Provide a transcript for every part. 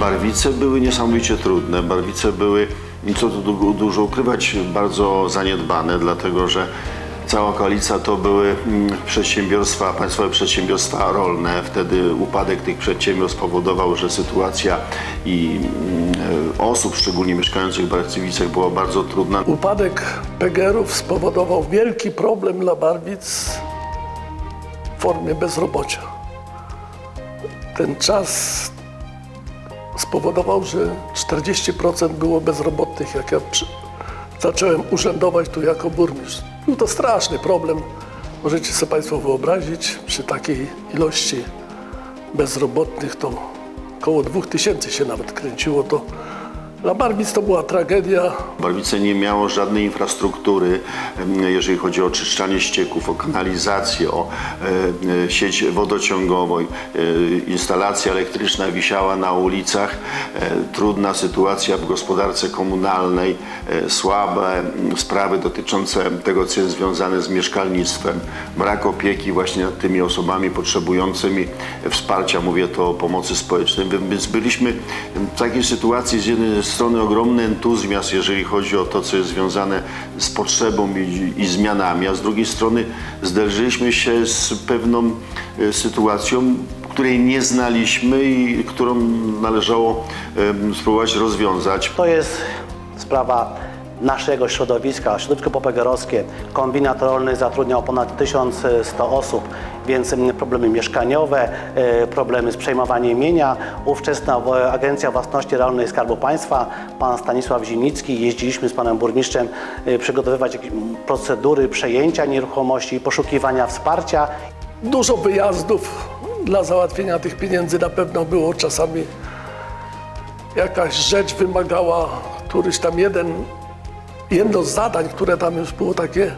Barwice były niesamowicie trudne. Barwice były, co tu du- dużo ukrywać, bardzo zaniedbane, dlatego że cała koalicja to były mm, przedsiębiorstwa, państwowe przedsiębiorstwa rolne. Wtedy upadek tych przedsiębiorstw powodował, że sytuacja i mm, e, osób, szczególnie mieszkających w Barcywicach, była bardzo trudna. Upadek PGR-ów spowodował wielki problem dla Barwic w formie bezrobocia. Ten czas spowodował, że 40% było bezrobotnych, jak ja przy... zacząłem urzędować tu jako burmistrz. Był to straszny problem. Możecie sobie Państwo wyobrazić, przy takiej ilości bezrobotnych to około 2000 się nawet kręciło. To dla Barwic to była tragedia. Barwice nie miało żadnej infrastruktury, em, jeżeli chodzi o oczyszczanie ścieków, o kanalizację, o e, e, sieć wodociągową. E, instalacja elektryczna wisiała na ulicach. Trudna sytuacja w gospodarce komunalnej, słabe m, sprawy dotyczące tego, co jest związane z mieszkalnictwem, brak opieki właśnie nad tymi osobami potrzebującymi wsparcia, mówię to o pomocy społecznej. Więc byliśmy w takiej sytuacji z jednej strony ogromny entuzjazm, jeżeli chodzi o to, co jest związane z potrzebą i, i zmianami, a z drugiej strony zderzyliśmy się z pewną e, sytuacją, której nie znaliśmy i którą należało spróbować rozwiązać. To jest sprawa naszego środowiska, środowisko popegerowskie. Kombinat rolny zatrudniał ponad 1100 osób, więc mm, problemy mieszkaniowe, e, problemy z przejmowaniem mienia. Ówczesna Agencja Własności Rolnej Skarbu Państwa, pan Stanisław Zimnicki, jeździliśmy z panem burmistrzem e, przygotowywać procedury przejęcia nieruchomości, poszukiwania wsparcia Dużo wyjazdów dla załatwienia tych pieniędzy na pewno było. Czasami jakaś rzecz wymagała, któryś tam jeden, jedno z zadań, które tam już było takie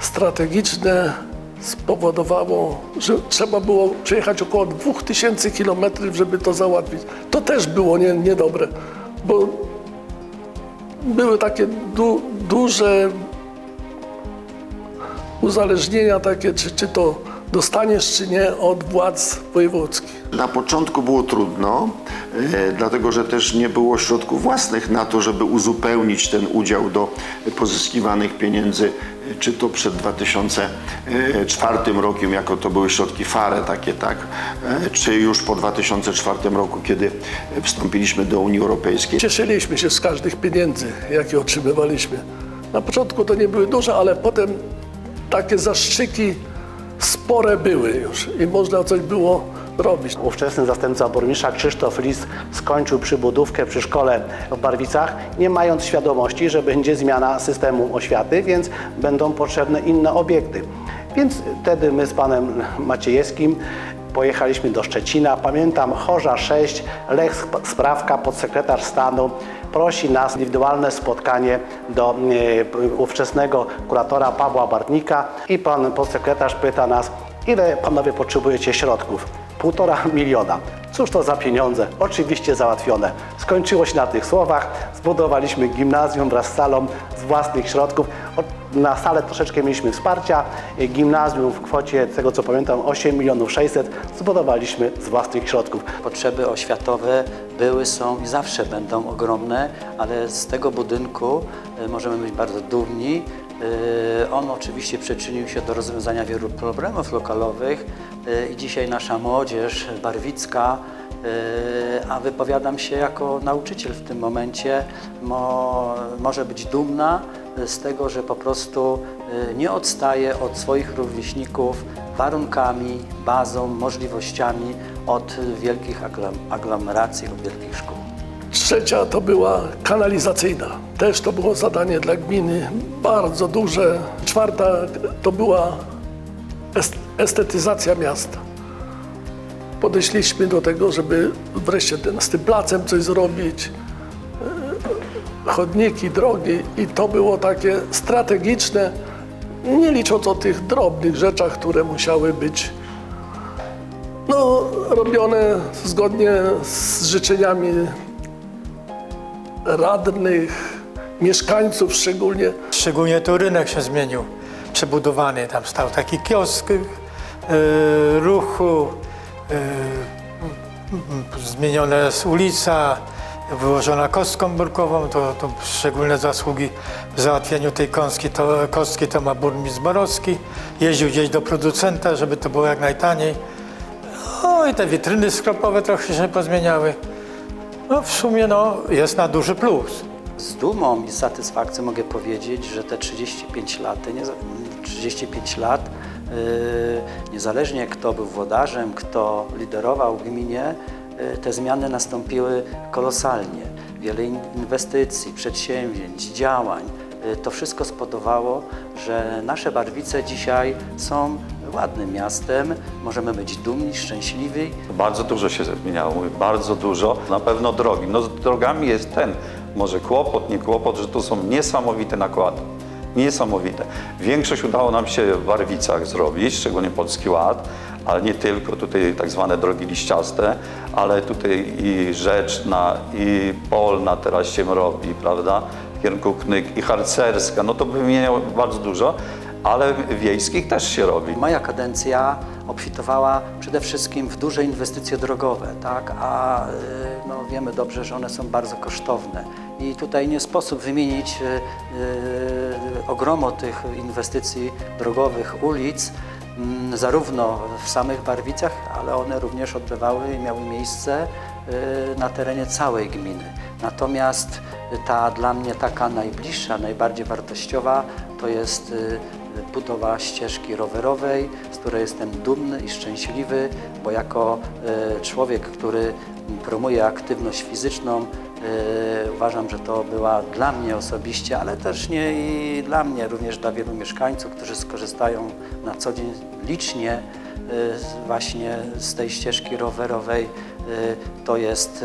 strategiczne, spowodowało, że trzeba było przejechać około 2000 kilometrów, żeby to załatwić. To też było nie, niedobre, bo były takie du, duże uzależnienia takie, czy, czy to dostaniesz, czy nie od władz wojewódzkich. Na początku było trudno, e, dlatego że też nie było środków własnych na to, żeby uzupełnić ten udział do pozyskiwanych pieniędzy, czy to przed 2004 rokiem, jako to były środki FARE takie, tak, e, czy już po 2004 roku, kiedy wstąpiliśmy do Unii Europejskiej. Cieszyliśmy się z każdych pieniędzy, jakie otrzymywaliśmy. Na początku to nie były duże, ale potem takie zastrzyki spore były już i można coś było robić. Ówczesny zastępca burmistrza Krzysztof Lis skończył przybudówkę przy szkole w Barwicach, nie mając świadomości, że będzie zmiana systemu oświaty, więc będą potrzebne inne obiekty. Więc wtedy my z panem Maciejewskim pojechaliśmy do Szczecina. Pamiętam Chorza 6, Lech Sprawka, podsekretarz stanu, prosi nas indywidualne spotkanie do e, ówczesnego kuratora Pawła Bartnika i pan podsekretarz pyta nas, ile panowie potrzebujecie środków? Półtora miliona. Cóż to za pieniądze? Oczywiście załatwione. Skończyło się na tych słowach. Zbudowaliśmy gimnazjum wraz z salą z własnych środków. Na salę troszeczkę mieliśmy wsparcia. Gimnazjum w kwocie, tego co pamiętam, 8 milionów 600 zbudowaliśmy z własnych środków. Potrzeby oświatowe były, są i zawsze będą ogromne, ale z tego budynku e, możemy być bardzo dumni. E, On oczywiście przyczynił się do rozwiązania wielu problemów lokalowych e, i dzisiaj nasza młodzież barwicka, e, a wypowiadam się jako nauczyciel w tym momencie, mo, może być dumna z tego, że po prostu nie odstaje od swoich rówieśników warunkami, bazą, możliwościami od wielkich aglomeracji, od wielkich szkół. Trzecia to była kanalizacyjna. Też to było zadanie dla gminy bardzo duże. Czwarta to była est- estetyzacja miasta. Podeszliśmy do tego, żeby wreszcie ten, z tym placem coś zrobić, e, chodniki, drogi i to było takie strategiczne, nie licząc o tych drobnych rzeczach, które musiały być no, robione zgodnie z życzeniami radnych, mieszkańców szczególnie. Szczególnie to rynek się zmienił, przebudowany. Tam stał taki kiosk e, ruchu, e, Zmieniona jest ulica, wyłożona kostką burkową, to, to szczególne zasługi w załatwieniu tej kostki to, kostki to ma burmistrz Borowski. Jeździł gdzieś do producenta, żeby to było jak najtaniej. No i te witryny sklepowe trochę się pozmieniały. No w sumie no, jest na duży plus. Z dumą i satysfakcją mogę powiedzieć, że te 35 lat, te nie, 35 lat yy, niezależnie kto był włodarzem, kto liderował gminie, yy, te zmiany nastąpiły kolosalnie. Wiele in- inwestycji, przedsięwzięć, działań. Yy, to wszystko spowodowało, że nasze Barwice dzisiaj są ładnym miastem. Możemy być dumni, szczęśliwi Bardzo dużo się zmieniało, mówię, bardzo dużo. Na pewno drogi. No z drogami jest ten, może kłopot, nie kłopot, że to są niesamowite nakłady. Niesamowite. Większość udało nam się w Barwicach zrobić, szczególnie Polski Ład, ale nie tylko, tutaj tak zwane drogi liściaste, ale tutaj i Rzeczna, i Polna teraz się robi, prawda, w kierunku Knyk, i Harcerska, no to wymieniał bardzo dużo, ale wiejskich też się robi. Moja kadencja obfitowała przede wszystkim w duże inwestycje drogowe, tak? a y, no, wiemy dobrze, że one są bardzo kosztowne. I tutaj nie sposób wymienić y, y, ogromu tych inwestycji drogowych, ulic, mm, zarówno w samych Barwicach, ale one również odbywały i miały miejsce na terenie całej gminy. Natomiast ta dla mnie taka najbliższa, najbardziej wartościowa to jest budowa ścieżki rowerowej, z której jestem dumny i szczęśliwy, bo jako e, człowiek, który promuje aktywność fizyczną, e, uważam, że to była dla mnie osobiście, ale też nie i dla mnie, również dla wielu mieszkańców, którzy skorzystają na co dzień licznie e, właśnie z tej ścieżki rowerowej. To jest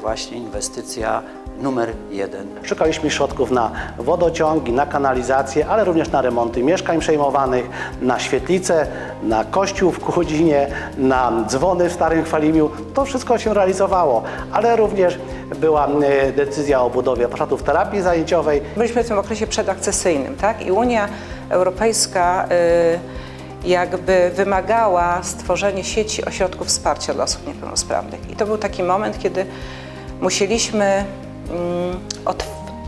właśnie inwestycja numer jeden. Szukaliśmy środków na wodociągi, na kanalizację, ale również na remonty mieszkań przejmowanych, na świetlice, na kościół w Kuchodzinie, na dzwony w Starym Chwalimiu. To wszystko się realizowało, ale również była e, decyzja o budowie warsztatów terapii zajęciowej. Byliśmy w tym okresie przedakcesyjnym, tak? I Unia Europejska y, jakby wymagała stworzenia sieci ośrodków wsparcia dla osób niepełnosprawnych. I to był taki moment, kiedy musieliśmy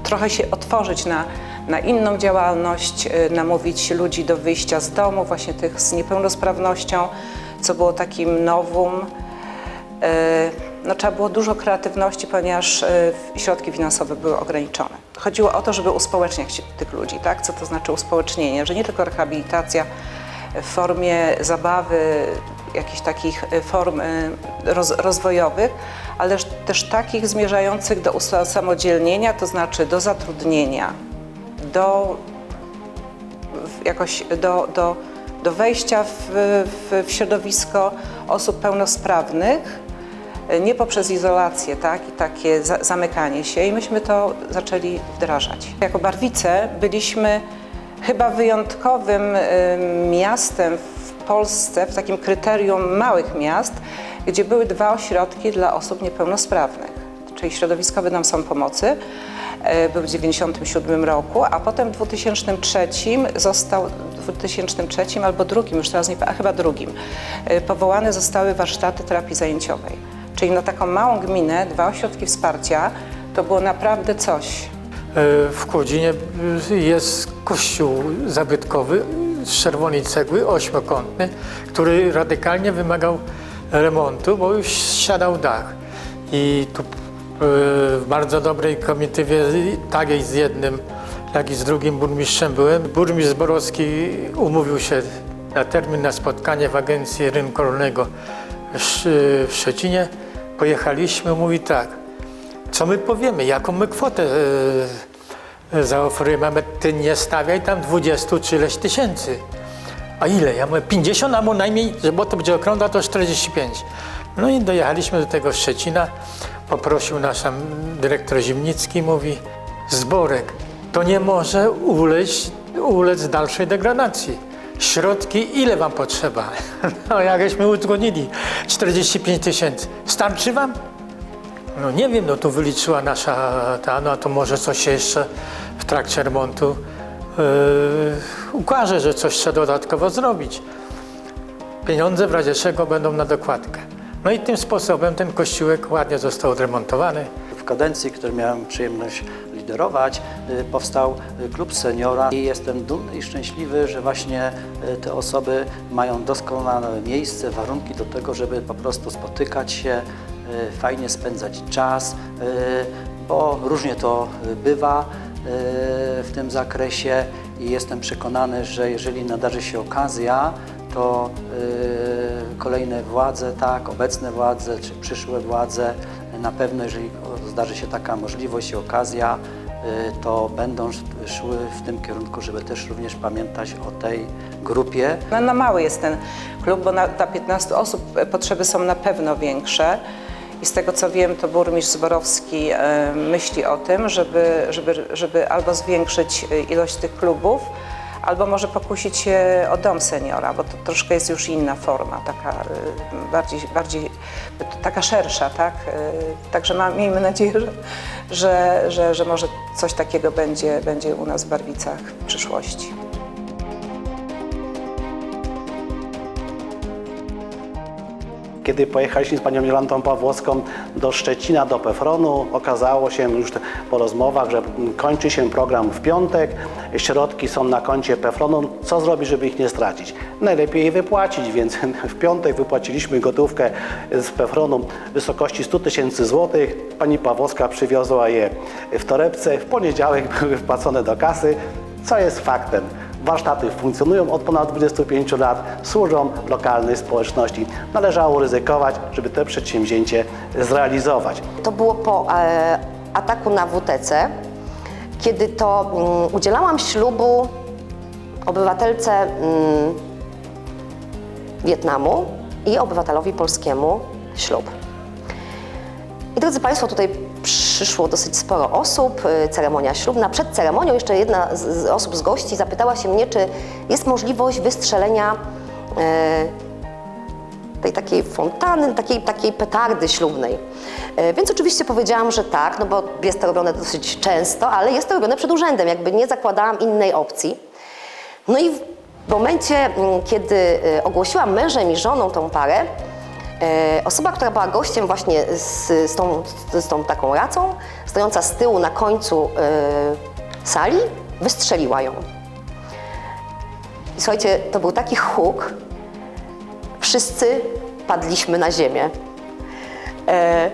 trochę się otworzyć na, na inną działalność, y, namówić ludzi do wyjścia z domu, właśnie tych z niepełnosprawnością, co było takim nowum. E, no, trzeba było dużo kreatywności, ponieważ e, środki finansowe były ograniczone. Chodziło o to, żeby uspołeczniać tych ludzi, tak? Co to znaczy uspołecznienie? Że nie tylko rehabilitacja w formie zabawy, jakichś takich e, form roz, rozwojowych, ale też- takich zmierzających do usamodzielnienia, to znaczy do zatrudnienia, do jakoś do, do, do wejścia w, w, w środowisko osób pełnosprawnych, e, nie poprzez izolację tak, i takie za, zamykanie się i myśmy to zaczęli wdrażać. Jako Barwice byliśmy chyba wyjątkowym e, miastem w Polsce, w takim kryterium małych miast, gdzie były dwa ośrodki dla osób niepełnosprawnych, czyli Środowiskowy Dom Samopomocy, e, był w 1997 roku, a potem w 2003 został, w 2003 albo drugim, już teraz nie a chyba drugim, e, powołane zostały warsztaty terapii zajęciowej. Czyli na taką małą gminę dwa ośrodki wsparcia to było naprawdę coś. E, W Kłodzinie y, jest kościół zabytkowy z czerwonej cegły, ośmiokątny, który radykalnie wymagał remontu, bo już siadał dach. I tu y, w bardzo dobrej komitywie, tak i z jednym, jak i z drugim burmistrzem byłem. Burmistrz Borowski umówił się na termin na spotkanie w Agencji Rynku Rolnego w Szczecinie. Pojechaliśmy, mówi tak, co my powiemy, jaką my kwotę e, e, zaoferujemy, ale ty nie stawiaj tam 20 czy ileś tysięcy. A ile? Ja mówię 50, albo najmniej, że bo to będzie okrągła, to 45. No i dojechaliśmy do tego Szczecina, poprosił nasz tam dyrektor Zimnicki, mówi Zborek, to nie może ulec, ulec dalszej degradacji. Środki ile wam potrzeba? No jakśmy uzgodnili, 45 tysięcy. Starczy wam? No nie wiem, no tu wyliczyła nasza ta, no a to może coś się jeszcze w trakcie remontu yy, ukaże, że coś trzeba dodatkowo zrobić. Pieniądze w razie czego będą na dokładkę. No i tym sposobem ten kościółek ładnie został odremontowany. W kadencji, której miałem przyjemność liderować, y, powstał y, klub seniora i jestem dumny i szczęśliwy, że właśnie y, te osoby mają doskonałe miejsce, warunki do tego, żeby po prostu spotykać się, fajnie spędzać czas, y, bo różnie to y, bywa w tym zakresie i jestem przekonany, że jeżeli nadarzy się okazja, to kolejne władze, tak, obecne władze czy przyszłe władze, na pewno jeżeli zdarzy się taka możliwość i okazja, to będą szły w tym kierunku, żeby też również pamiętać o tej grupie. No, no mały jest ten klub, bo na, dla 15 osób e, potrzeby są na pewno większe. I z tego co wiem, to burmistrz Zborowski e, myśli o tym, żeby, żeby, żeby albo zwiększyć e, ilość tych klubów, albo może pokusić się o dom seniora, bo to troszkę jest już inna forma, taka e, bardziej, bardziej taka szersza, tak? Także ma, miejmy nadzieję, że, że, że, że może coś takiego będzie, będzie u nas w Barwicach w przyszłości. Kiedy pojechaliśmy z panią Jolantą Pawłowską do Szczecina, do Pefronu, okazało się już po rozmowach, że kończy się program w piątek, środki są na koncie Pefronu. Co zrobić, żeby ich nie stracić? Najlepiej je wypłacić, więc w piątek wypłaciliśmy gotówkę z Pefronu w wysokości 100 tysięcy złotych. Pani Pawłowska przywiozła je w torebce. W poniedziałek były wpłacone do kasy, co jest faktem. Warsztaty funkcjonują od ponad 25 lat, służą lokalnej społeczności. Należało ryzykować, żeby to przedsięwzięcie zrealizować. To było po e, ataku na WTC, kiedy to mm, udzielałam ślubu obywatelce mm, Wietnamu i obywatelowi polskiemu ślub. I drodzy Państwo, tutaj przyszło dosyć sporo osób, y, ceremonia ślubna. Przed ceremonią jeszcze jedna z, osób z gości zapytała się mnie, czy jest możliwość wystrzelenia e, tej takiej fontanny, takiej, takiej petardy ślubnej. E, Więc oczywiście powiedziałam, że tak, no bo jest to robione dosyć często, ale jest to robione przed urzędem, jakby nie zakładałam innej opcji. No i w momencie, mm, kiedy ogłosiłam mężem i żoną tą parę, osoba, która była gościem właśnie z, z, tą, z tą taką racą, stojąca z tyłu na końcu e, sali, wystrzeliła ją. I słuchajcie, to był taki huk, wszyscy padliśmy na ziemię. E,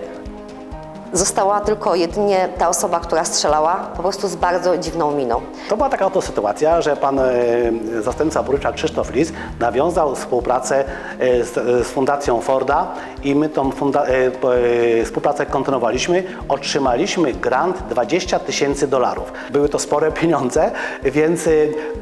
została tylko jedynie ta osoba, która strzelała, po prostu z bardzo dziwną miną. To była taka oto sytuacja, że pan e, zastępca burmistrza Krzysztof Lis nawiązał współpracę e, z, z Fundacją Forda i my tą e, e, współpracę kontynuowaliśmy. Otrzymaliśmy grant 20 tysięcy dolarów. Były to spore pieniądze, więc e,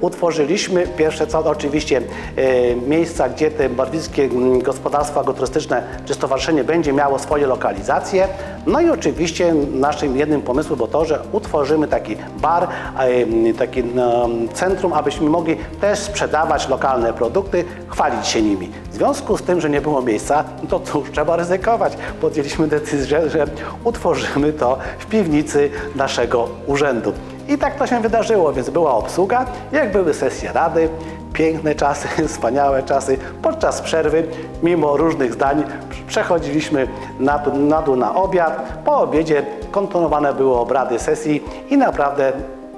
utworzyliśmy pierwsze co oczywiście e, miejsca, gdzie te barwickie mm, gospodarstwo agroturystyczne czy stowarzyszenie będzie miało swoje lokalizacje. No i oczywiście naszym jednym pomysłem było to, że utworzymy taki bar, e, taki no, centrum, abyśmy mogli też sprzedawać lokalne produkty, chwalić się nimi. W związku z tym, że nie było miejsca, no to cóż, trzeba ryzykować. Podjęliśmy decyzję, że utworzymy to w piwnicy naszego urzędu. I tak to się wydarzyło, więc była obsługa, jak były sesje rady, piękne czasy, wspaniałe czasy. Podczas przerwy, mimo różnych zdań, przechodziliśmy na, na dół na obiad. Po obiedzie kontynuowane były obrady sesji i naprawdę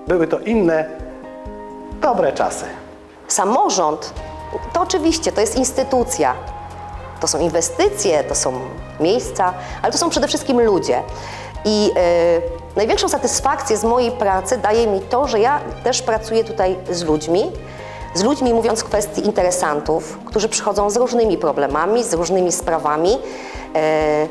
były to inne, dobre czasy. Samorząd to oczywiście to jest instytucja. To są inwestycje, to są miejsca, ale to są przede wszystkim ludzie. I e, największą satysfakcję z mojej pracy daje mi to, że ja też pracuję tutaj z ludźmi. Z ludźmi mówiąc w kwestii interesantów, którzy przychodzą z różnymi problemami, z różnymi sprawami, e,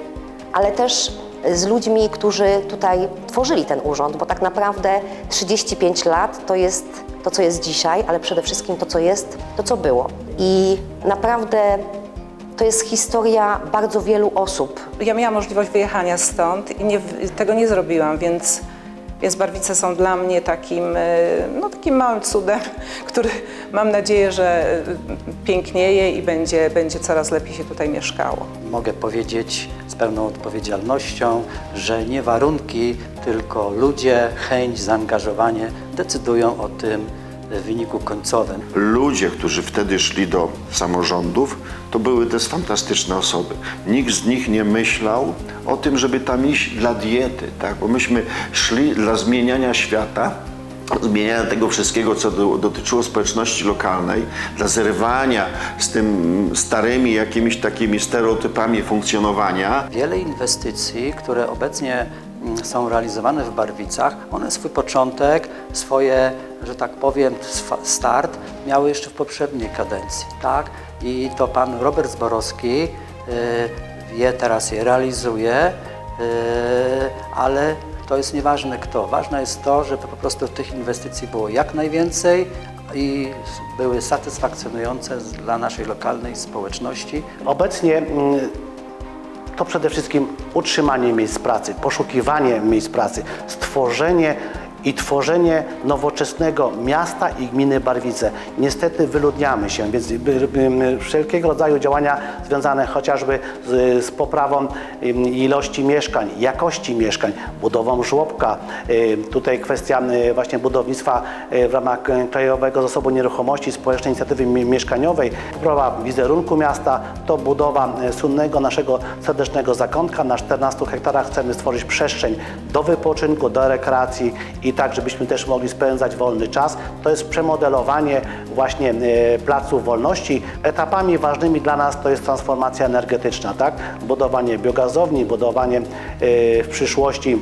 ale też z ludźmi, którzy tutaj tworzyli ten urząd, bo tak naprawdę 35 lat to jest to, co jest dzisiaj, ale przede wszystkim to, co jest, to, co było. I naprawdę to jest historia bardzo wielu osób. Ja miałam możliwość wyjechania stąd i nie, tego nie zrobiłam, więc, więc Barwice są dla mnie takim, e, no, takim małym cudem, który mam nadzieję, że pięknieje i będzie, będzie coraz lepiej się tutaj mieszkało. Mogę powiedzieć z pełną odpowiedzialnością, że nie warunki, tylko ludzie, chęć, zaangażowanie decydują o tym, w wyniku końcowym. Ludzie, którzy wtedy szli do samorządów, to były też fantastyczne osoby. Nikt z nich nie myślał o tym, żeby tam iść dla diety, tak? bo myśmy szli dla zmieniania świata, zmieniania tego wszystkiego, co do, dotyczyło społeczności lokalnej, dla zerwania z tym starymi jakimiś takimi stereotypami funkcjonowania. Wiele inwestycji, które obecnie są realizowane w Barwicach, one swój początek, swoje, że tak powiem, start miały jeszcze w poprzedniej kadencji, tak? I to pan Robert Zborowski y, je teraz je realizuje, y, ale to jest nieważne kto. Ważne jest to, żeby po prostu tych inwestycji było jak najwięcej i były satysfakcjonujące dla naszej lokalnej społeczności. Obecnie mm, to przede wszystkim utrzymanie miejsc pracy, poszukiwanie miejsc pracy, stworzenie i tworzenie nowoczesnego miasta i gminy Barwice. Niestety wyludniamy się, więc by- by- wszelkiego rodzaju działania związane chociażby z, z poprawą ym, ilości mieszkań, jakości mieszkań, budową żłobka, y, tutaj kwestia y, właśnie budownictwa y, w ramach y, Krajowego Zasobu Nieruchomości Społecznej Inicjatywy Mi- Mieszkaniowej, poprawa wizerunku miasta, to budowa y, słynnego naszego serdecznego zakątka. Na 14 hektarach chcemy stworzyć przestrzeń do wypoczynku, do rekreacji i tak, żebyśmy też mogli spędzać wolny czas. To jest przemodelowanie właśnie y, placów wolności. Etapami ważnymi dla nas to jest transformacja energetyczna, tak? Budowanie biogazowni, budowanie y, w przyszłości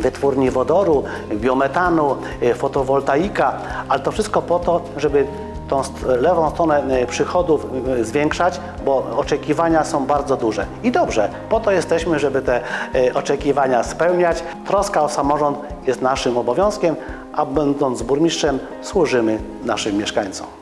wytwórni wodoru, biometanu, y, fotowoltaika, ale to wszystko po to, żeby tą lewą stronę y, przychodów zwiększać, bo oczekiwania są bardzo duże. I dobrze, po to jesteśmy, żeby te y, oczekiwania spełniać. Troska o samorząd jest naszym obowiązkiem, a będąc burmistrzem służymy naszym mieszkańcom.